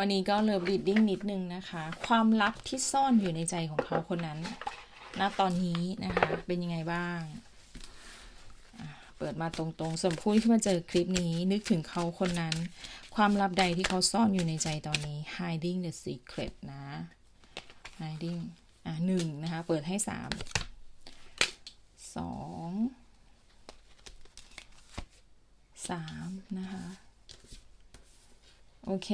วันนี้ก็เลิฟรีดดิ้งนิดนึงนะคะ ความลับที่ซ่อนอยู่ในใจของเขาคนนั้น ณ ตอนนี้นะคะ เป็นยังไงบ้าง เปิดมาตรงๆสมพูดที่มาเจอคลิปนี้ นึกถึงเขาคนนั้น ความลับใดที่เขาซ่อนอยู่ในใจตอนนี้ hiding the secret นะ hiding อะหนึ่งนะคะ เปิดให้สาม สอง สามนะคะ โอเค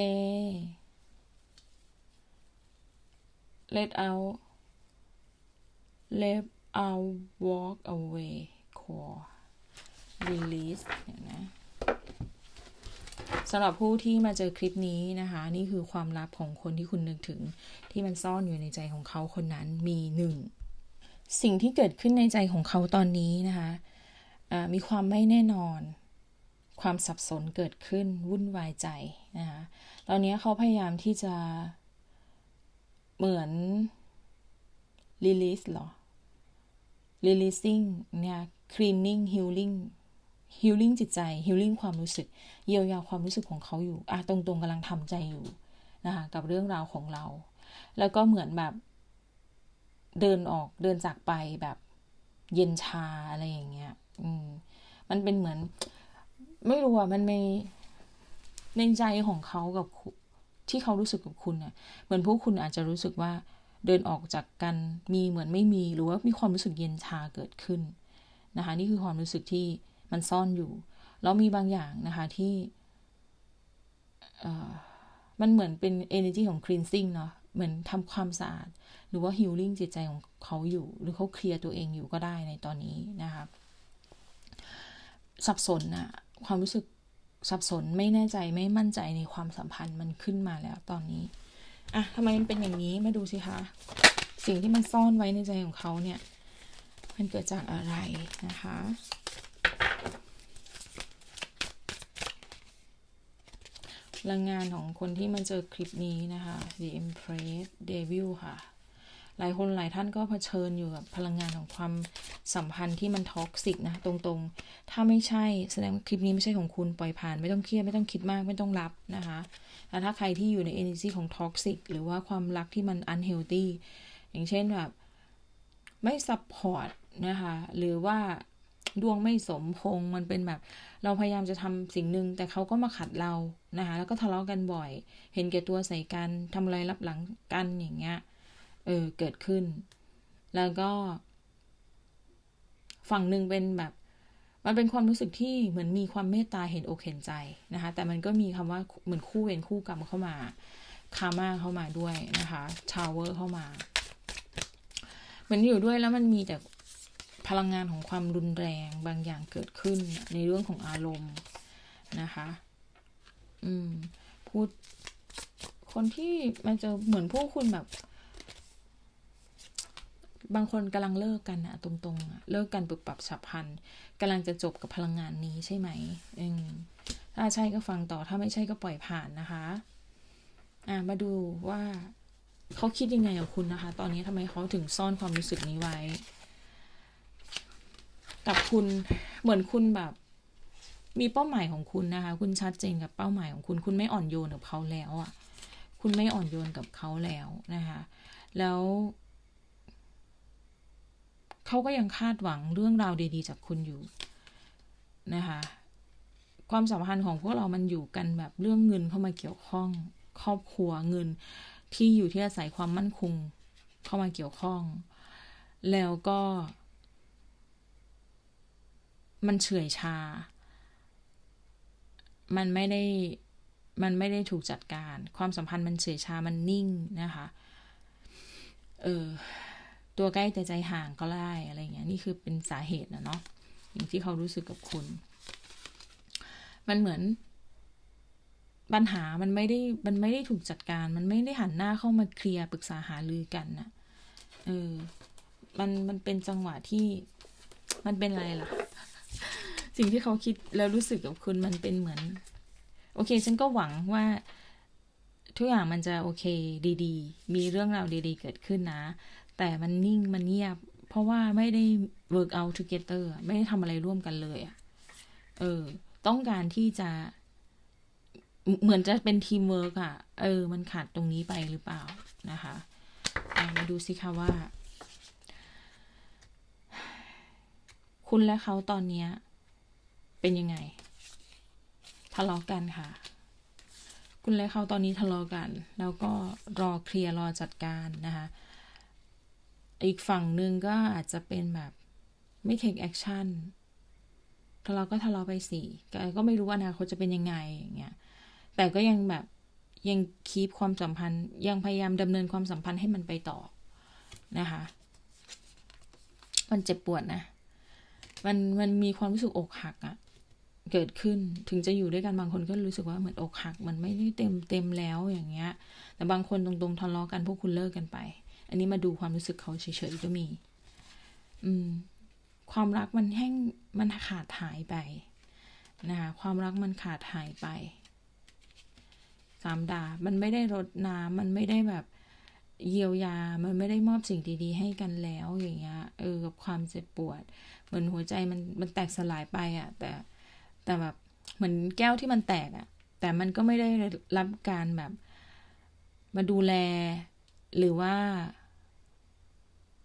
let out let out walk away core release เนี่ยนะสำหรับผู้ที่มาเจอคลิปนี้นะคะ นี่คือความลับของคนที่คุณนึกถึง ที่มันซ่อนอยู่ในใจของเขาคนนั้นมีหนึ่งสิ่งที่เกิดขึ้นในใจของเขาตอนนี้นะคะอ่ามีความไม่แน่นอน ความสับสนเกิดขึ้นวุ่นวายใจ นะคะตอนนี้เขาพยายามที่จะเหมือน release หรอ releasing เนี่ย cleaning healing healing จิตใจ healing ความรู้สึก เยียวยาความรู้สึกของเขาอยู่อะตรงๆกำลังทำใจอยู่นะคะกับเรื่องราวของเรา แล้วก็เหมือนแบบเดินออกเดินจากไปแบบเย็นชาอะไรอย่างเงี้ย อืม มันเป็นเหมือน ไม่รู้อะมันไม่ ในใจของเขากับที่เขารู้สึกกับคุณอะเหมือนพวกคุณอาจจะรู้สึกว่าเดินออกจากกันมีเหมือนไม่มีหรือว่ามีความรู้สึกเย็นชาเกิดขึ้นนะคะ นี่คือความรู้สึกที่มันซ่อนอยู่แล้วมีบางอย่างนะคะที่มันเหมือนเป็น energy ของ cleansing เนาะเหมือนทำความสะอาด หรือว่า healing จิตใจของเขาอยู่ หรือเขาเคลียร์ตัวเองอยู่ก็ได้ในตอนนี้นะคะ สับสนอะความรู้สึก สับสนไม่แน่ใจไม่มั่นใจในความสัมพันธ์มันขึ้นมาแล้วตอนนี้อะทำไมมันเป็นอย่างนี้มาดูสิคะสิ่งที่มันซ่อนไว้ในใจของเขาเนี่ย มันเกิดจากอะไรนะคะ ลังงานของคนที่มาเจอคลิปนี้นะคะ The Empress Devil ค่ะ หลายคนหลายท่านก็เผชิญอยู่กับพลังงานของความสัมพันธ์ที่มันท็อกซิกนะตรงๆ ถ้าไม่ใช่แสดงว่าคลิปนี้ไม่ใช่ของคุณปล่อยผ่าน ไม่ต้องเครียดไม่ต้องคิดมากไม่ต้องรับนะคะแต่ถ้าใครที่อยู่ใน energy ของท็อกซิกหรือว่าความรักที่มัน unhealthy อย่างเช่นแบบไม่ซัพพอร์ตนะคะหรือว่าดวงไม่สมพงมันเป็นแบบ เราพยายามจะทำสิ่งหนึ่งแต่เขาก็มาขัดเรานะคะแล้วก็ทะเลาะกันบ่อย เห็นแก่ตัวใส่กันทำอะไรรับหลังกันอย่างเงี้ย เออเกิดขึ้น แล้วก็ ฝั่งหนึ่งเป็นแบบ มันเป็นความรู้สึกที่เหมือนมีความเมตตาเห็นอกเห็นใจนะคะ แต่มันก็มีคำว่าเหมือนคู่เวรคู่กรรมเข้ามาคามาเข้ามาด้วยนะคะชาวเวอร์เข้ามา เหมือนอยู่ด้วยแล้วมันมีแต่พลังงานของความรุนแรงบางอย่างเกิดขึ้นในเรื่องของอารมณ์นะคะ อืม พูด คนที่มันจะเหมือนพวกคุณแบบ บางคนกำลังเลิกกันอะตรงๆอะเลิกกันปรับปรับฉับพลันกำลังจะจบกับพลังงานนี้ใช่ไหมอืมถ้าใช่ก็ฟังต่อถ้าไม่ใช่ก็ปล่อยผ่านนะคะ อะมาดูว่าเขาคิดยังไงกับคุณนะคะ ตอนนี้ทำไมเขาถึงซ่อนความรู้สึกนี้ไว้ กับคุณเหมือนคุณแบบ มีเป้าหมายของคุณนะคะ คุณชัดเจนกับเป้าหมายของคุณ คุณไม่อ่อนโยนกับเขาแล้วอะ่ะ คุณไม่อ่อนโยนกับเขาแล้วนะคะ แล้ว เขาก็ยังคาดหวังเรื่องราวดีๆ จากคุณอยู่นะคะ ความสัมพันธ์ของพวกเรามันอยู่กันแบบเรื่องเงินเข้ามาเกี่ยวข้อง ครอบครัวเงินที่อยู่ที่อาศัยความมั่นคงเข้ามาเกี่ยวข้อง แล้วก็ มันเฉื่อยชา มันไม่ได้มันไม่ได้ถูกจัดการ ความสัมพันธ์มันเฉื่อยชามันนิ่งนะคะ เออ ตัวใกล้แต่ใจห่างก็ได้อะไรเงี้ยนี่คือเป็นสาเหตุนะเนาะอย่างที่เขารู้สึกกับคุณ มันเหมือน ปัญหามันไม่ได้มันไม่ได้ถูกจัดการ มันไม่ได้หันหน้าเข้ามาเคลียร์ปรึกษาหารือกันนะเออ มันมันเป็นจังหวะที่มันเป็นอะไรล่ะ สิ่งที่เขาคิดแล้วรู้สึกกับคุณมันเป็นเหมือน โอเค ฉันก็หวังว่าทุกอย่างมันจะโอเคดี ๆ มีเรื่องราวดี ๆ เกิดขึ้นนะ แต่มันนิ่งมันเงียบ เพราะว่าไม่ได้ work out together ไม่ได้ทำอะไรร่วมกันเลยอะเออ ต้องการที่จะ เหมือนจะเป็นทีมเวิร์กอะเออ มันขาดตรงนี้ไปหรือเปล่านะคะมาดูสิคะว่า คุณและเขาตอนนี้เป็นยังไง ทะเลาะกันค่ะ คุณและเขาตอนนี้ทะเลาะกัน แล้วก็รอเคลียร์รอจัดการนะคะ อีกฝั่งหนึ่งก็อาจจะเป็นแบบไม่ take action ทะเลาะก็ทะเลาะไปสิก็ไม่รู้อนาคตจะเป็นยังไงอย่างเงี้ย แต่ก็ยังแบบยังคีปความสัมพันธ์ ยังพยายามดำเนินความสัมพันธ์ให้มันไปต่อนะคะ มันเจ็บปวดนะ มันมันมีความรู้สึกอกหักอะเกิดขึ้นถึงจะอยู่ด้วยกันบางคนก็รู้สึกว่าเหมือนอกหัก มันไม่ได้เต็มเต็มแล้วอย่างเงี้ย แต่บางคนตรงๆทะเลาะกันพวกคุณเลิกกันไป อันนี้มาดูความรู้สึกเขาเฉยๆก็มี อืม ความรักมันแห้งมันขาดหายไปนะคะความรักมันขาดหายไปสามดา มันไม่ได้รดน้ำมันไม่ได้แบบเยียวยา มันไม่ได้มอบสิ่งดีๆ ให้กันแล้วอย่างเงี้ย เออ กับความเจ็บปวด เหมือนหัวใจมันมันแตกสลายไปอะ่ะ แต่แต่แบบเหมือนแก้วที่มันแตกอะ่ะ แต่มันก็ไม่ได้รับการแบบ มาดูแล หรือว่า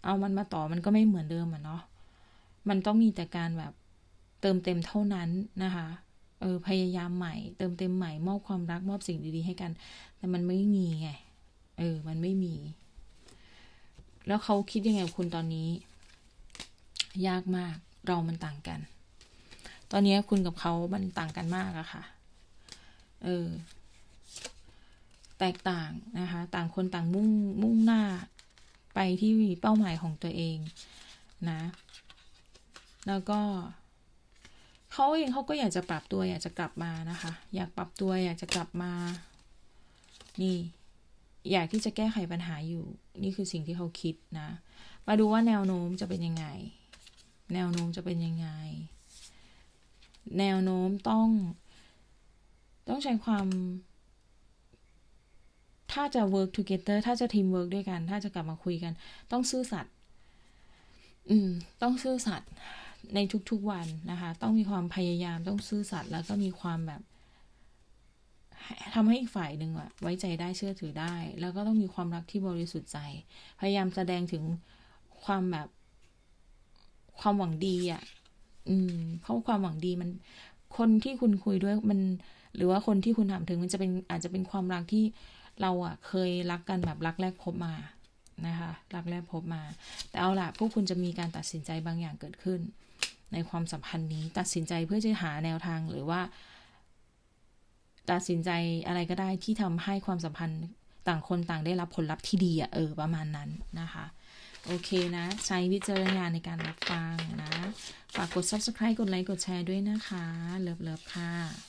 เอามันมาต่อมันก็ไม่เหมือนเดิมอะเนาะมันต้องมีแต่การแบบเติมเต็มเท่านั้นนะคะเออพยายามใหม่ เติมเต็มใหม่มอบความรักมอบสิ่งดีๆให้กัน แต่มันไม่มีไงเออ มันไม่มี แล้วเขาคิดยังไงกับคุณตอนนี้ ยากมากเรามันต่างกัน ตอนนี้คุณกับเขามันต่างกันมากอะค่ะ เออ แตกต่างนะคะ ต่างคนต่างมุ่งมุ่งหน้าไปที่เป้าหมายของตัวเองนะ แล้วก็เขาเองเขาก็อยากจะปรับตัวอยากจะกลับมานะคะ อยากปรับตัวอยากจะกลับมา นี่ อยากที่จะแก้ไขปัญหาอยู่ นี่คือสิ่งที่เขาคิดนะ มาดูว่าแนวโน้มจะเป็นยังไง แนวโน้มจะเป็นยังไง แนวโน้มต้อง ต้องใช้ความ ถ้าจะ work together ถ้าจะ team work ด้วยกัน ถ้าจะกลับมาคุยกัน ต้องซื่อสัตย์อืม ต้องซื่อสัตย์ในทุกๆวันนะคะ ต้องมีความพยายามต้องซื่อสัตย์แล้วก็มีความแบบทำให้อีกฝ่ายหนึ่งอะไว้ใจได้เชื่อถือได้ แล้วก็ต้องมีความรักที่บริสุทธิ์ใจ พยายามแสดงถึงความแบบ ความหวังดีอะอืมเพราะความหวังดีมัน คนที่คุณคุยด้วยมัน หรือว่าคนที่คุณถามถึงมันจะเป็นอาจจะเป็นความรักที่เราอะเคยรักกันแบบรักแรกพบมานะคะรักแรกพบมา แต่เอาล่ะพวกคุณจะมีการตัดสินใจบางอย่างเกิดขึ้น ในความสัมพันธ์นี้ตัดสินใจเพื่อจะหาแนวทางหรือว่า ตัดสินใจอะไรก็ได้ที่ทำให้ความสัมพันธ์ต่างคนต่างได้รับผลลัพธ์ที่ดีอะเออประมาณนั้นนะคะโอเคนะ ใช้วิจารณญาณในการรับฟังนะ ฝากกด subscribe กดไลค์กดแชร์ด้วยนะคะ เลิฟๆค่ะ